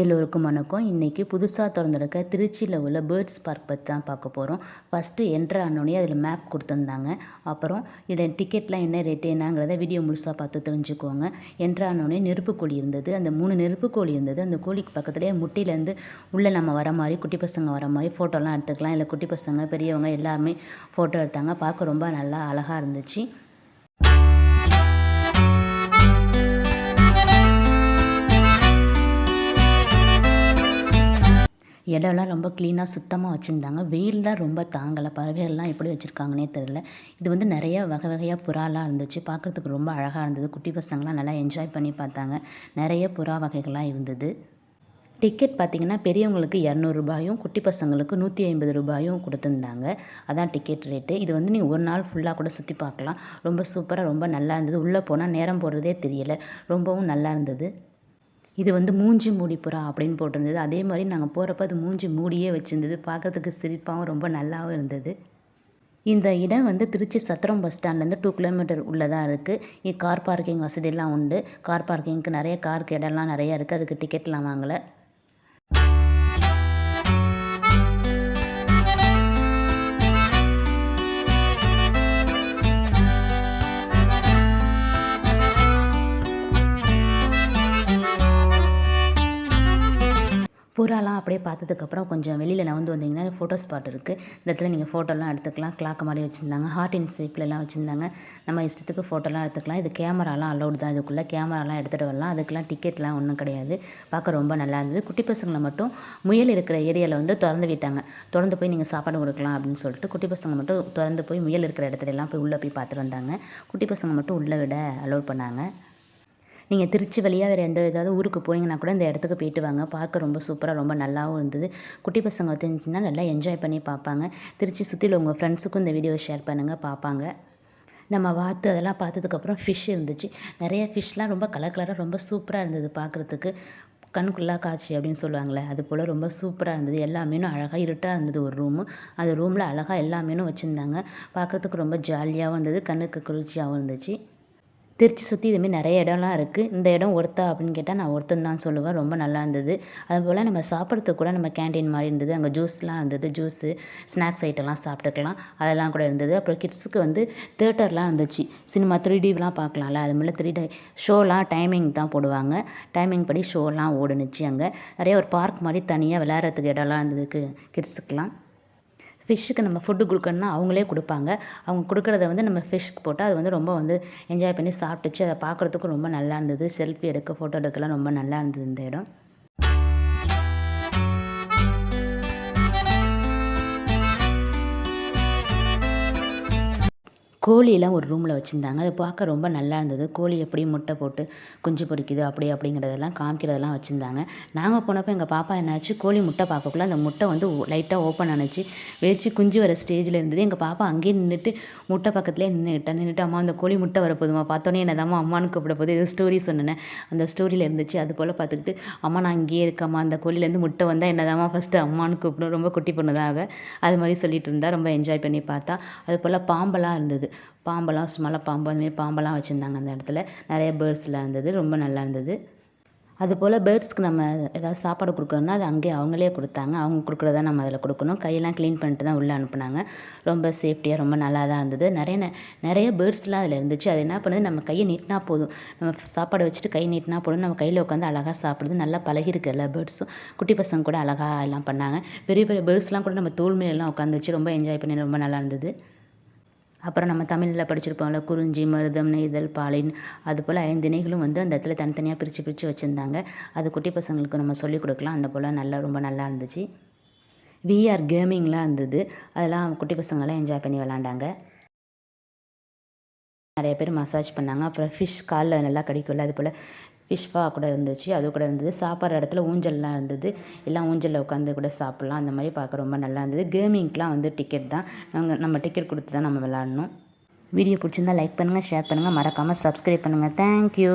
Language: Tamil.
எல்லோருக்கும் வணக்கம். இன்றைக்கி புதுசாக திறந்துருக்க திருச்சியில் உள்ள பேர்ட்ஸ் பார்க் பற்றி தான் பார்க்க போகிறோம் ஃபஸ்ட்டு என்ட்ரு ஆனோடனே அதில் மேப் கொடுத்துருந்தாங்க. அப்புறம் இதில் டிக்கெட்லாம் என்ன ரேட்டு என்னங்கிறத வீடியோ முழுசாக பார்த்து தெரிஞ்சுக்கோங்க. என்ட்ரு ஆனோடனே நெருப்பு கோழி இருந்தது. அந்த மூணு நெருப்பு கோழி இருந்தது. அந்த கோழிக்கு பக்கத்துலேயே முட்டிலேருந்து உள்ளே நம்ம வர மாதிரி குட்டி பசங்க வர மாதிரி ஃபோட்டோலாம் எடுத்துக்கலாம். இல்லை குட்டி பசங்க பெரியவங்க எல்லாருமே ஃபோட்டோ எடுத்தாங்க. பார்க்க ரொம்ப நல்லா அழகாக இருந்துச்சு. இடம்லாம் ரொம்ப க்ளீனாக சுத்தமாக வச்சுருந்தாங்க. வெயில் தான் ரொம்ப தாங்கலை. பறவைகள்லாம் எப்படி வச்சுருக்காங்கன்னே தெரில இது வந்து நிறைய வகை வகையாக புறாலாம் இருந்துச்சு. பார்க்குறதுக்கு ரொம்ப அழகாக இருந்தது. குட்டி பசங்களாம் நல்லா என்ஜாய் பண்ணி பார்த்தாங்க. நிறைய புறா வகைகள்லாம் இருந்தது. டிக்கெட் பார்த்திங்கன்னா பெரியவங்களுக்கு இரநூறுபாயும் குட்டி பசங்களுக்கு நூற்றி ஐம்பது ரூபாயும் கொடுத்துருந்தாங்க. அதான் டிக்கெட் ரேட்டு இது வந்து நீங்கள் ஒரு நாள் ஃபுல்லாக கூட சுற்றி பார்க்கலாம். ரொம்ப சூப்பராக ரொம்ப நல்லா இருந்தது. உள்ளே போனால் நேரம் போடுறதே தெரியலை. ரொம்பவும் நல்லா இருந்தது. இது வந்து மூஞ்சி மூடி புறா அப்படின்னு போட்டிருந்தது. அதே மாதிரி நாங்கள் போகிறப்ப அது மூஞ்சி மூடியே வச்சுருந்தது. பார்க்குறதுக்கு சிரிப்பாகவும் ரொம்ப நல்லாவும் இருந்தது. இந்த இடம் வந்து திருச்சி சத்திரம் பஸ் ஸ்டாண்ட்லேருந்து டூ கிலோமீட்டர் உள்ளதாக இருக்குது கார் பார்க்கிங் வசதியெல்லாம் உண்டு. கார் பார்க்கிங்க்கு நிறைய காருக்கு இடம்லாம் நிறையா இருக்குது அதுக்கு டிக்கெட்லாம் வாங்கலை. புறாலாம் அப்படியே பார்த்ததுக்கப்புறம் கொஞ்சம் வெளியில் நகர்ந்து வந்தீங்கன்னா ஃபோட்டோ ஸ்பாட் இருக்குது இந்த இடத்துல நீங்கள் ஃபோட்டோலாம் எடுத்துக்கலாம். கிளாக் மாதிரி வச்சுருந்தாங்க. ஹார்ட் இன் ஷேப்லலாம் வச்சுருந்தாங்க. நம்ம இஷ்டத்துக்கு ஃபோட்டோலாம் எடுத்துக்கலாம். இது கேமராலாம் அலௌட் தான். இதுக்குள்ளே கேமராலாம் எடுத்துகிட்டு வரலாம். அதுக்கெலாம் டிக்கெட்லாம் ஒன்றும் கிடையாது. பார்க்க ரொம்ப நல்லா இருந்தது. குட்டி பசங்களை மட்டும் முயல் இருக்கிற ஏரியாவில் வந்து திறந்து விட்டாங்க. திறந்து போய் நீங்கள் சாப்பாடு கொடுக்கலாம் அப்படின்னு சொல்லிட்டு குட்டி பசங்க மட்டும் திறந்து போய் முயல் இருக்கிற இடத்துல எல்லாம் போய் உள்ளே போய் பார்த்துட்டு வந்தாங்க. குட்டி பசங்க மட்டும் உள்ளே விட அலோட் பண்ணாங்க. நீங்கள் திருச்சி வழியாக வேறு எந்த ஏதாவது ஊருக்கு போனீங்கன்னா கூட இந்த இடத்துக்கு போயிட்டு வாங்க. பார்க்க ரொம்ப சூப்பராக ரொம்ப நல்லாவும் இருந்தது. குட்டி பசங்க தெரிஞ்சுன்னா நல்லா என்ஜாய் பண்ணி பார்ப்பாங்க. திருச்சி சுற்றியில் உங்கள் ஃப்ரெண்ட்ஸுக்கும் இந்த வீடியோவை ஷேர் பண்ணுங்கள் பார்ப்பாங்க. நம்ம வாத்து அதெல்லாம் பார்த்ததுக்கப்புறம் ஃபிஷ் இருந்துச்சு. நிறைய ஃபிஷ்லாம் ரொம்ப கலர் கலராக ரொம்ப சூப்பராக இருந்தது பார்க்குறதுக்கு. கண்குள்ளா காட்சி அப்படின்னு சொல்லுவாங்களே அது போல் ரொம்ப சூப்பராக இருந்தது. எல்லா மீனும் அழகாக இருட்டாக இருந்தது ஒரு ரூமு அந்த ரூமில் அழகாக எல்லா மீனும் வச்சுருந்தாங்க. பார்க்குறதுக்கு ரொம்ப ஜாலியாகவும் இருந்தது கண்ணுக்கு குளிர்ச்சியாகவும் இருந்துச்சு. திருச்சி சுற்றி இதுமாரி நிறைய இடம்லாம் இருக்குது இந்த இடம் ஒருத்தா அப்படின்னு கேட்டால் நான் ஒருத்தன் தான் சொல்லுவேன். ரொம்ப நல்லா இருந்தது. அதுபோல் நம்ம சாப்பிட்றதுக்கு கூட நம்ம கேன்டீன் மாதிரி இருந்தது. அங்கே ஜூஸ்லாம் இருந்தது. ஜூஸு ஸ்நாக்ஸ் ஐட்டம்லாம் சாப்பிட்டுக்கலாம். அதெல்லாம் கூட இருந்தது. அப்புறம் கிட்ஸுக்கு வந்து தேட்டர்லாம் இருந்துச்சு. சினிமா த்ரீ டிலாம் பார்க்கலாம்ல. அது மாதிரி த்ரீ டி ஷோலாம் டைமிங் தான் போடுவாங்க. டைமிங் படி ஷோலாம் ஓடுனுச்சு அங்கே. நிறைய ஒரு பார்க் மாதிரி தனியாக விளையாடுறதுக்கு இடம்லாம் இருந்ததுக்கு கிட்ஸுக்கெலாம் ஃபிஷ்ஷுக்கு நம்ம ஃபுட்டு கொடுக்கணுன்னா அவங்களே கொடுப்பாங்க. அவங்க கொடுக்குறத வந்து நம்ம ஃபிஷ்க்கு போட்டால் அது வந்து ரொம்ப வந்து என்ஜாய் பண்ணி சாப்பிட்டுச்சு. அதை பார்க்குறதுக்கும் ரொம்ப நல்லா இருந்தது. செல்ஃபி எடுக்க ஃபோட்டோ எடுக்கலாம் ரொம்ப நல்லா இருந்தது இந்த இடம். கோழியெல்லாம் ஒரு ரூமில் வச்சுருந்தாங்க. அது பார்க்க ரொம்ப நல்லா இருந்தது. கோழி எப்படி முட்டை போட்டு குஞ்சு பொறிக்குது அப்படி அப்படிங்கிறதெல்லாம் காமிக்கிறதெல்லாம் வச்சுருந்தாங்க. நாங்கள் போனப்போ எங்கள் பாப்பா என்னாச்சு? கோழி முட்டை பார்க்கக்குள்ள அந்த முட்டை வந்து லைட்டாக ஓப்பன் ஆனிச்சு. வெளிச்சு குஞ்சு வர ஸ்டேஜில் இருந்தது. எங்கள் பாப்பா அங்கேயே நின்றுட்டு முட்டை பக்கத்துலேயே நின்றுட்டா நின்றுட்டு அம்மா அந்த கோழி முட்டை வரப்போதுமா பார்த்தோன்னே என்னதாம்மா அம்மானு கூப்பிட போது ஏதோ ஸ்டோரி சொன்னேன். அந்த ஸ்டோரியில் இருந்துச்சு. அது போல் பார்த்துக்கிட்டு அம்மா நான் இங்கேயே இருக்கம்மா. அந்த கோழிலேருந்து முட்டை வந்தால் என்னதாம்மா ஃபஸ்ட்டு அம்மானு கூப்பிடும் ரொம்ப குட்டி பொண்ணுதான் அவள் அது மாதிரி சொல்லிட்டு இருந்தா. ரொம்ப என்ஜாய் பண்ணி பார்த்தா. அது போல் பாம்பெல்லாம் இருந்தது. பாம்பெல்லாம் சும்மாலாம் பாம்பு அந்தமாரி பாம்பெல்லாம் வச்சுருந்தாங்க அந்த இடத்துல. நிறைய பேர்ட்ஸ்லாம் இருந்தது ரொம்ப நல்லா இருந்தது. அதுபோல் பேர்ட்ஸ்க்கு நம்ம ஏதாவது சாப்பாடு கொடுக்கணும்னா அது அங்கேயே அவங்களே கொடுத்தாங்க. அவங்க கொடுக்குறத நம்ம அதில் கொடுக்கணும். கையெல்லாம் க்ளீன் பண்ணிட்டு தான் உள்ளே அனுப்புனாங்க. ரொம்ப சேஃப்டியாக ரொம்ப நல்லா தான் இருந்தது. நிறைய நிறைய பேர்ட்ஸ்லாம் அதில் இருந்துச்சு. அது என்ன பண்ணுது நம்ம கையை நீட்டினா போதும். நம்ம சாப்பாடு வச்சுட்டு கை நீட்டினா போதும். நம்ம கையில் உட்காந்து அழகாக சாப்பிடுது. நல்லா பழகிருக்கு எல்லா பேர்ட்ஸும். குட்டி பசங்க கூட அழகாக எல்லாம் பண்ணாங்க. பெரிய பெரிய பேர்ட்ஸ்லாம் கூட நம்ம தோல் மேலெல்லாம் உட்காந்துச்சு ரொம்ப என்ஜாய் பண்ணி ரொம்ப நல்லா இருந்தது. அப்புறம் நம்ம தமிழில் படிச்சிருப்போம்ல குறிஞ்சி மருதம் நெய்தல் பாலின் அது போல் ஐந்திணைகளும் வந்து அந்த இடத்துல தனித்தனியாக பிரித்து பிரித்து வச்சுருந்தாங்க. அது குட்டி பசங்களுக்கு நம்ம சொல்லிக் கொடுக்கலாம். அந்த போல் நல்லா ரொம்ப நல்லா இருந்துச்சு. விஆர் கேமிங்லாம் இருந்தது. அதெல்லாம் குட்டி பசங்களாம் என்ஜாய் பண்ணி விளாண்டாங்க. நிறைய பேர் மசாஜ் பண்ணாங்க. அப்புறம் ஃபிஷ் காலில் நல்லா கிடைக்கும்ல அது போல் ஃபிஷ்பா கூட இருந்துச்சு அது கூட இருந்தது. சாப்பிட்ற இடத்துல ஊஞ்சல்லாம் இருந்தது. எல்லாம் ஊஞ்சலில் உட்காந்து கூட சாப்பிட்லாம். அந்த மாதிரி பார்க்க ரொம்ப நல்லா இருந்தது. கேமிங்க்கெலாம் வந்து டிக்கெட் தான். நாங்கள் நம்ம டிக்கெட் கொடுத்து தான் நம்ம விளாட்ணும் வீடியோ பிடிச்சிருந்தா லைக் பண்ணுங்கள் ஷேர் பண்ணுங்கள் மறக்காமல் சப்ஸ்கிரைப் பண்ணுங்கள் தேங்க்யூ